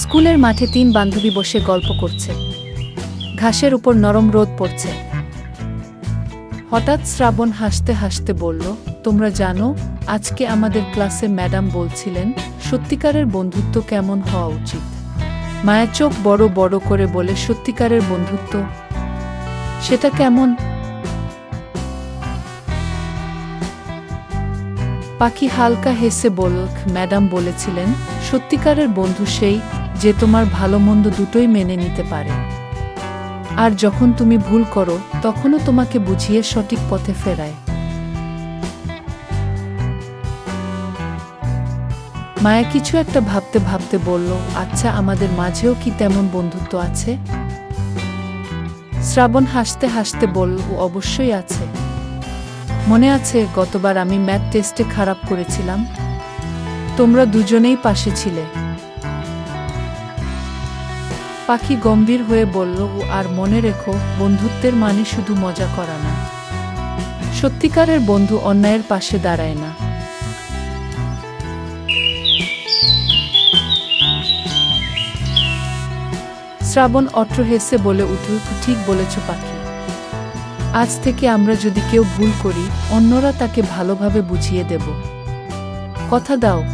স্কুলের মাঠে তিন বান্ধবী বসে গল্প করছে। ঘাসের উপর নরম রোদ পড়ছে। হঠাৎ শ্রাবণ হাসতে হাসতে বলল, তোমরা জানো, আজকে আমাদের ক্লাসে ম্যাডাম বলছিলেন, সত্যিকারের বন্ধুত্ব কেমন হওয়া উচিত? মায়া চোখ বড় বড় করে বলে, সত্যিকারের বন্ধুত্ব? সেটা কেমন পাখি হালকা হেসে বলল ম্যাডাম বলেছিলেন, সত্যিকারের বন্ধু সেই যে তোমার ভালো মন্দ দুটোই মেনে নিতে পারে। আর যখন তুমি ভুল করো, তখনও তোমাকে বুঝিয়ে সঠিক পথে ফেরায়। মায়া কিছু একটা ভাবতে ভাবতে বলল আচ্ছা আমাদের মাঝেও কি তেমন বন্ধুত্ব আছে? শ্রাবণ হাসতে হাসতে বলল, অবশ্যই আছে। মনে আছে গতবার আমি ম্যাথ টেস্টে খারাপ করেছিলাম? তোমরা দুজনেই পাশে ছিলে। পাখি গম্ভীর হয়ে বলল "ও আর মনে রেখো, বন্ধুত্বের মানে শুধু মজা করা না। সত্যিকারের বন্ধু অন্যায়ের পাশে দাঁড়ায় না। শ্রাবণ অট্র হেসে বলে উঠল ঠিক বলেছ পাখি। আজ থেকে আমরা যদি কেউ ভুল করি, অন্যরা তাকে ভালোভাবে বুঝিয়ে দেব। কথা দাও।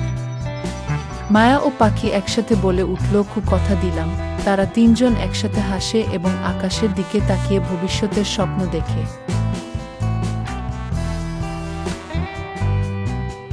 মায়া ও পাখি একসাথে বলে উঠল, খুব কথা দিলাম। তারা তিনজন একসাথে হাসে এবং আকাশের দিকে তাকিয়ে ভবিষ্যতের স্বপ্ন দেখে।